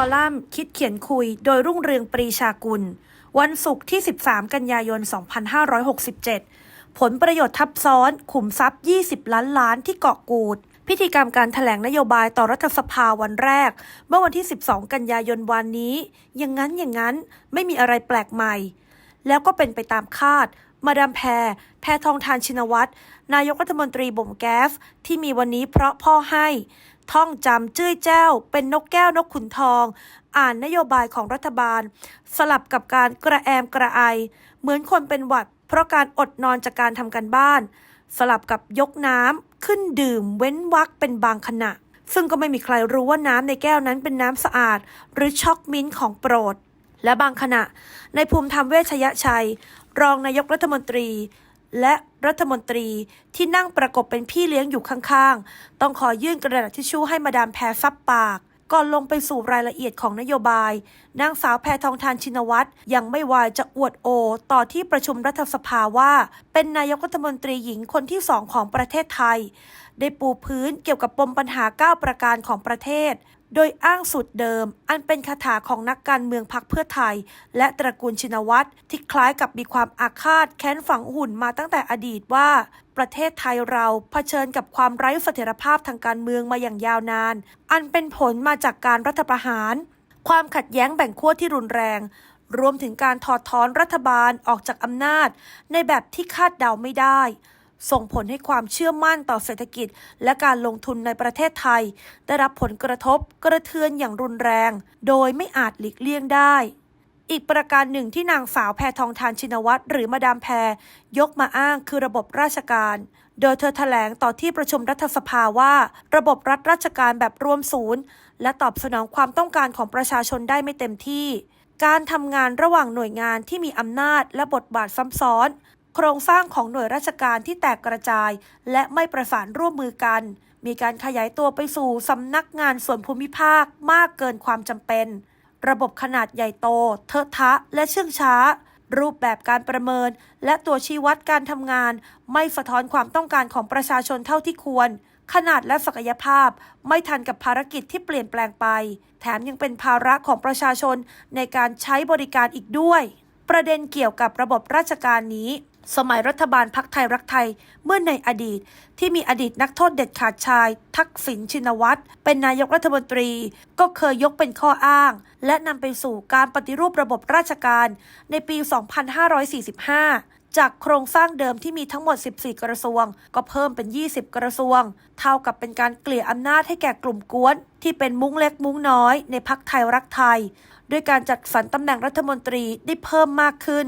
อลัมน์คิดเขียนคุย โดยรุ่งเรืองปรีชากุล วันศุกร์ที่ 13 กันยายน 2567 ผลประโยชน์ทับซ้อน ขุมทรัพย์ 20 ล้านล้านที่เกาะกูด พิธีกรรมการถแถลงนโยบายต่อรัฐสภาวันแรก เมื่อวันที่ 12 กันยายนวันนี้ อย่างนั้นอย่างนั้นไม่มีอะไรแปลกใหม่ แล้วก็เป็นไปตามคาดมาดามแพร แพทองทานชินวัตร นายกรัฐมนตรีบ่มแก๊ส ที่มีวันนี้เพราะพ่อให้ ท่องจำจื้อแจ้ว เป็นนกแก้วนกขุนทอง อ่านนโยบายของรัฐบาล สลับกับการกระแอมกระไอ เหมือนคนเป็นหวัด เพราะการอดนอนจากการทำกันบ้าน สลับกับยกน้ำขึ้นดื่ม เว้นวักเป็นบางขณะ ซึ่งก็ไม่มีใครรู้ว่าน้ำในแก้วนั้นเป็นน้ำสะอาด หรือช็อกมิ้นของโปรด และบางขณะ ในภูมิธรรมเวชยชัย รองนายกรัฐมนตรี และรัฐมนตรีที่นั่งประกบเป็นพี่เลี้ยงอยู่ข้างๆ ต้องขอยื่นกระดาษทิชชู่ให้มาดามแพรซับปาก ก่อนลงไปสู่รายละเอียดของนโยบาย นางสาวแพทองทานชินวัตรยังไม่วายจะอวดโอ ต่อที่ประชุมรัฐสภาว่า เป็นนายกรัฐมนตรีหญิงคนที่สองของประเทศไทย ได้ปูพื้นเกี่ยวกับปมปัญหา 9 ประการของประเทศ โดยอ้างสูตรเดิม อันเป็นคาถาของนักการเมืองพรรคเพื่อไทย และตระกูลชินวัตรที่คล้ายกับมีความอาฆาตแค้นฝังหุ่นมาตั้งแต่อดีตว่า ประเทศไทยเราเผชิญกับความไร้เสถียรภาพทางการเมืองมาอย่างยาวนาน อันเป็นผลมาจากการรัฐประหาร ความขัดแย้งแบ่งขั้วที่รุนแรง รวมถึงการถอดถอนรัฐบาลออกจากอำนาจ ในแบบที่คาดเดาไม่ได้ ส่งผลให้ความเชื่อมั่นต่อเศรษฐกิจ และการลงทุนในประเทศไทย ได้รับผลกระทบกระเทือนอย่างรุนแรง โดยไม่อาจหลีกเลี่ยงได้ อีกประการหนึ่งที่นางสาวแพทองทานชินวัตรหรือมาดามแพรยกมาอ้างคือระบบราชการ โดยเธอแถลงต่อที่ประชุมรัฐสภาว่า ระบบรัฐราชการแบบรวมศูนย์ และตอบสนองความต้องการของประชาชนได้ไม่เต็มที่การทำงานระหว่างหน่วยงานที่มีอำนาจและบทบาทซ้ำซ้อน โครงสร้างของหน่วยราชการที่แตกกระจาย และไม่ประสานร่วมมือกัน มีการขยายตัวไปสู่สำนักงานส่วนภูมิภาคมากเกินความจำเป็น ระบบขนาดใหญ่โต เทอะทะ และเชื่องช้า รูปแบบการประเมิน และตัวชี้วัดการทำงาน ไม่สะท้อนความต้องการของประชาชนเท่าที่ควรขนาดและศักยภาพไม่ทันกับภารกิจที่เปลี่ยนแปลงไป แถมยังเป็นภาระของประชาชนในการใช้บริการอีกด้วย ประเด็นเกี่ยวกับระบบราชการนี้ สมัยรัฐบาลพักไทยรักไทยเมื่อในอดีต ที่มีอดีตนักโทษเด็ดขาดชาย ทักษิณชินวัตรเป็นนายกรัฐมนตรี ก็เคยยกเป็นข้ออ้าง และนำไปสู่การปฏิรูประบบราชการ ในปี 2545 จากโครงสร้างเดิมที่มีทั้งหมด 14 กระทรวง ก็เพิ่มเป็น 20 กระทรวง เท่ากับเป็นการเกลี่ยอำนาจให้แก่กลุ่มกวน ที่เป็นมุ้งเล็กมุ้งน้อยในพักไทยรักไทย ด้วยการจัดสรรตำแหน่งรัฐมนตรีได้เพิ่มมากขึ้น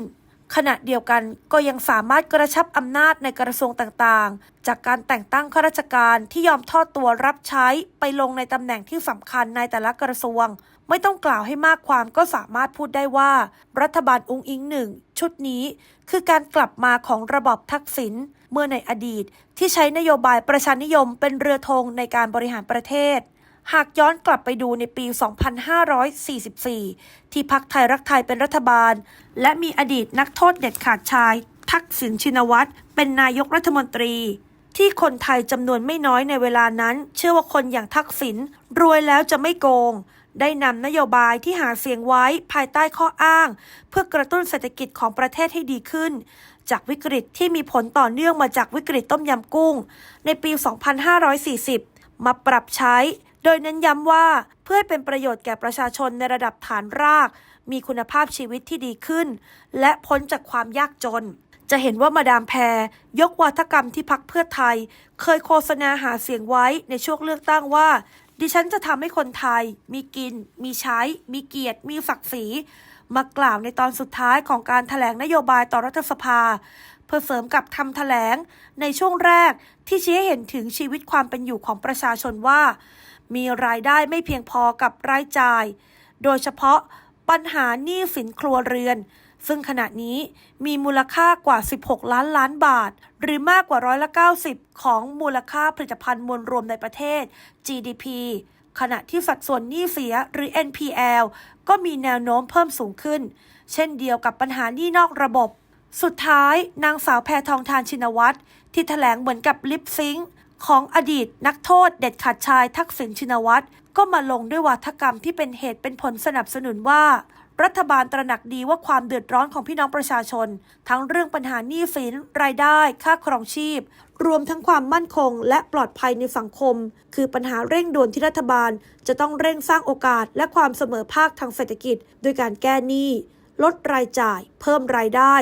ขณะเดียวกันก็ยังสามารถกระชับอำนาจในกระทรวงต่างๆ จากการแต่งตั้งข้าราชการที่ยอมทอดตัวรับใช้ไปลงในตำแหน่งที่สำคัญในแต่ละกระทรวง ไม่ต้องกล่าวให้มากความก็สามารถพูดได้ว่า รัฐบาลองค์อิงหนึ่งชุดนี้ คือการกลับมาของระบอบทักษิณเมื่อในอดีตที่ใช้นโยบายประชานิยมเป็นเรือธงในการบริหารประเทศ หากย้อนกลับไปดูในปี 2544 ที่พักไทยรักไทยเป็นรัฐบาล และมีอดีตนักโทษเด็ดขาดชาย ทักษิณชินวัตรเป็นนายกรัฐมนตรี ที่คนไทยจำนวนไม่น้อยในเวลานั้น เชื่อว่าคนอย่างทักษิณรวยแล้วจะไม่โกง ได้นำนโยบายที่หาเสียงไว้ภายใต้ข้ออ้าง เพื่อกระตุ้นเศรษฐกิจของประเทศให้ดีขึ้น จากวิกฤตที่มีผลต่อเนื่องมาจากวิกฤตต้มยำกุ้ง ในปี 2540 มาปรับใช้ ดยเน้นย้ำว่าเพื่อให้เป็นประโยชน์แก่ประชาชนในระดับฐานราก มีคุณภาพชีวิตที่ดีขึ้น และพ้นจากความยากจน จะเห็นว่ามาดามแพรยกวาทกรรมที่พักเพื่อไทย เคยโฆษณาหาเสียงไว้ในช่วงเลือกตั้งว่า ดิฉันจะทำให้คนไทย มีกิน มีใช้ มีเกียรติ มีศักดิ์ศรีมากล่าวในตอนสุดท้ายของการถแถลงนโยบายต่อรัฐสภา เพื่อเสริมกับคำถแถลงในช่วงแรกที่ชี้ให้เห็นถึงชีวิตความเป็นอยู่ของประชาชนว่า มีรายได้ไม่เพียงพอกับรายจ่าย โดยเฉพาะปัญหาหนี้สินครัวเรือน ซึ่งขณะนี้มีมูลค่ากว่า 16 ล้านล้านบาท หรือมากกว่าร้อยละ90 ของมูลค่าผลิตภัณฑ์มวลรวมในประเทศ GDP ขณะที่สัดส่วนหนี้เสียหรือ NPL ก็มีแนวโน้มเพิ่มสูงขึ้น เช่นเดียวกับปัญหาหนี้นอกระบบ สุดท้าย นางสาวแพทองทานชินวัตรที่ถแถลงเหมือนกับลิปซิง ของอดีตนักโทษเด็ดขาดชายทักษิณชินวัตรก็มาลงด้วยวาทกรรมที่เป็นเหตุเป็นผลสนับสนุนว่า รัฐบาลตระหนักดีว่าความเดือดร้อนของพี่น้องประชาชน ทั้งเรื่องปัญหาหนี้สิน รายได้ ค่าครองชีพ รวมทั้งความมั่นคง และปลอดภัยในสังคม คือปัญหาเร่งด่วนที่รัฐบาล จะต้องเร่งสร้างโอกาสและความเสมอภาคทางเศรษฐกิจ โดยการแก้หนี้ลดรายจ่าย เพิ่มรายได้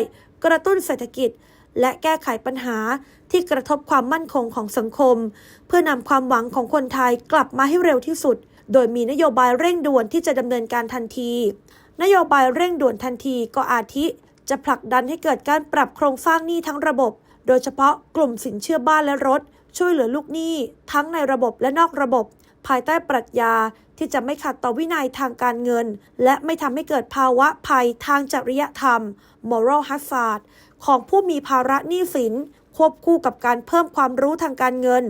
กระตุ้นเศรษฐกิจ และแก้ไขปัญหาที่กระทบความมั่นคงของสังคม เพื่อนำความหวังของคนไทยกลับมาให้เร็วที่สุด โดยมีนโยบายเร่งด่วนที่จะดำเนินการทันที นโยบายเร่งด่วนทันทีก็อาทิ จะผลักดันให้เกิดการปรับโครงสร้างหนี้ทั้งระบบ โดยเฉพาะกลุ่มสินเชื่อบ้านและรถ ช่วยเหลือลูกหนี้ทั้งในระบบและนอกระบบ ภายใต้ปรัชญาที่จะไม่ขัดต่อวินัยทางการเงิน และไม่ทำให้เกิดภาวะภัยทางจริยธรรม moral hazard ของผู้มีภาระหนี้สิน ควบคู่กับการเพิ่มความรู้ทางการเงิน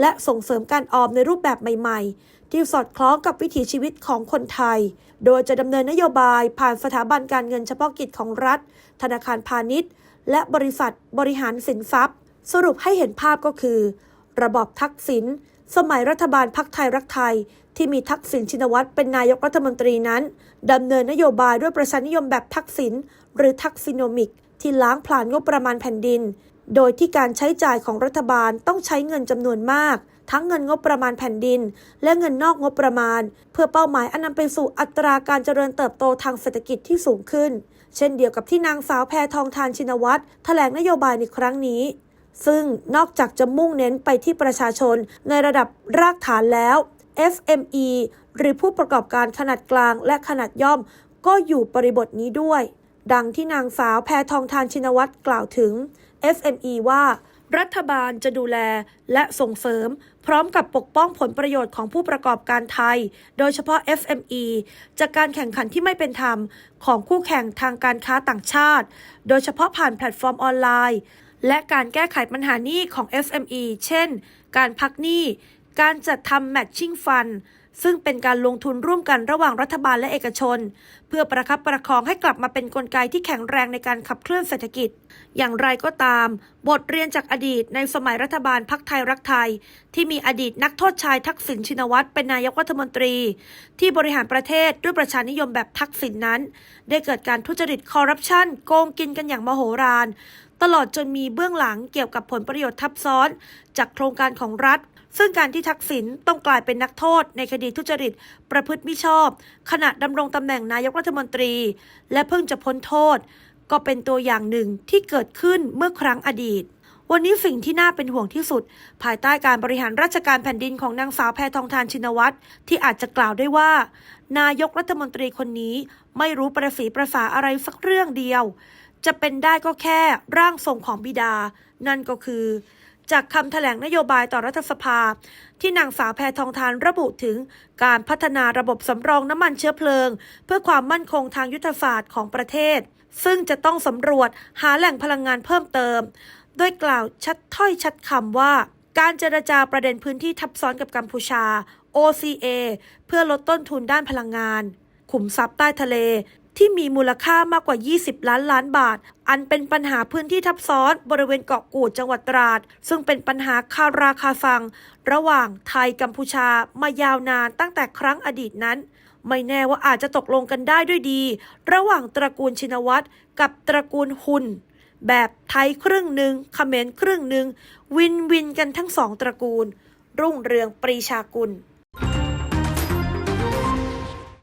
และส่งเสริมการออมในรูปแบบใหม่ๆ ที่สอดคล้องกับวิถีชีวิตของคนไทย โดยจะดำเนินนโยบายผ่านสถาบันการเงินเฉพาะกิจของรัฐ ธนาคารพาณิชย์ และบริษัทบริหารสินทรัพย์ สรุปให้เห็นภาพก็คือ ระบอบทักษิณ สมัยรัฐบาลพักไทยรักไทย ที่มีทักษิณชินวัตรเป็นนายกรัฐมนตรีนั้นดำเนินนโยบายด้วยประชานิยมแบบทักษิณหรือทักซิโนมิก ที่ล้างผลาญงบประมาณแผ่นดิน โดยที่การใช้จ่ายของรัฐบาลต้องใช้เงินจำนวนมาก ทั้งเงินงบประมาณแผ่นดิน และเงินนอกงบประมาณ เพื่อเป้าหมายอันนำไปสู่อัตราการเจริญเติบโตทางเศรษฐกิจที่สูงขึ้น เช่นเดียวกับที่นางสาวแพทองทานชินวัตรแถลงนโยบายในครั้งนี้ ซึ่งนอกจากจะมุ่งเน้นไปที่ประชาชนในระดับรากฐานแล้ว SME หรือผู้ประกอบการขนาดกลางและขนาดย่อม ก็อยู่บริบทนี้ด้วย ดังที่นางสาวแพทองทานชินวัตรกล่าวถึง SME ว่ารัฐบาลจะดูแลและส่งเสริม พร้อมกับปกป้องผลประโยชน์ของผู้ประกอบการไทย โดยเฉพาะ SME จากการแข่งขันที่ไม่เป็นธรรม ของคู่แข่งทางการค้าต่างชาติ โดยเฉพาะผ่านแพลตฟอร์มออนไลน์ และการแก้ไขปัญหาหนี้ของ SME เช่น การพักหนี้ การจัดทำ matching fund ซึ่งเป็นการลงทุนร่วมกันระหว่างรัฐบาลและเอกชน เพื่อประคับประคองให้กลับมาเป็นนกลไกที่แข็งแรงในการขับเคลื่อนเศรษฐกิจ อย่างไรก็ตาม บทเรียนจากอดีตในสมัยรัฐบาลพักไทยรักไทย ที่มีอดีตนักโทษชายทักษิณชินวัตรเป็นนายกรัฐมนตรี ที่บริหารประเทศด้วยประชานิยมแบบทักษิณนนั้น ได้เกิดการทุจริตคอร์รัปชันโกงกินกันอย่างมโหฬารตลอดจนมีเบื้องหลังเกี่ยวกับผลประโยชน์ทับซ้อน จากโครงการของรัฐ ซึ่งการที่ทักษิณต้องกลายเป็นนักโทษในคดีทุจริต ประพฤติมิชอบ ขณะดำรงตำแหน่งนายกรัฐมนตรี และเพิ่งจะพ้นโทษ ก็เป็นตัวอย่างหนึ่งที่เกิดขึ้นเมื่อครั้งอดีตวันนี้สิ่งที่น่าเป็นห่วงที่สุด ภายใต้การบริหารราชการแผ่นดินของนางสาวแพทองทานชินวัตรที่อาจจะกล่าวได้ว่า นายกรัฐมนตรีคนนี้ไม่รู้ประสีประสาอะไรสักเรื่องเดียว จะเป็นได้ก็แค่ร่างทรงของบิดา นั่นก็คือ จากคำแถลงนโยบายต่อรัฐสภา ที่นางสาวแพทองทานระบุถึงการพัฒนาระบบสำรองน้ำมันเชื้อเพลิง เพื่อความมั่นคงทางยุทธศาสตร์ของประเทศ ซึ่งจะต้องสำรวจหาแหล่งพลังงานเพิ่มเติม โดยกล่าวชัดถ้อยชัดคำว่า การเจรจาประเด็นพื้นที่ทับซ้อนกับกัมพูชา OCA เพื่อลดต้นทุนด้านพลังงาน ขุมทรัพย์ใต้ทะเล ที่มีมูลค่ามากกว่า 20 ล้านล้านบาท อันเป็นปัญหาพื้นที่ทับซ้อนบริเวณเกาะกูดจังหวัดตราด ซึ่งเป็นปัญหาคาราคาซัง ระหว่างไทยกัมพูชามายาวนานตั้งแต่ครั้งอดีตนั้น ไม่แน่ว่าอาจจะตกลงกันได้ด้วยดี ระหว่างตระกูลชินวัตรกับตระกูลหุนแบบไทยครึ่งหนึ่งเขมรครึ่งหนึ่ง วินวินกันทั้งสองตระกูล รุ่งเรืองปรีชากุล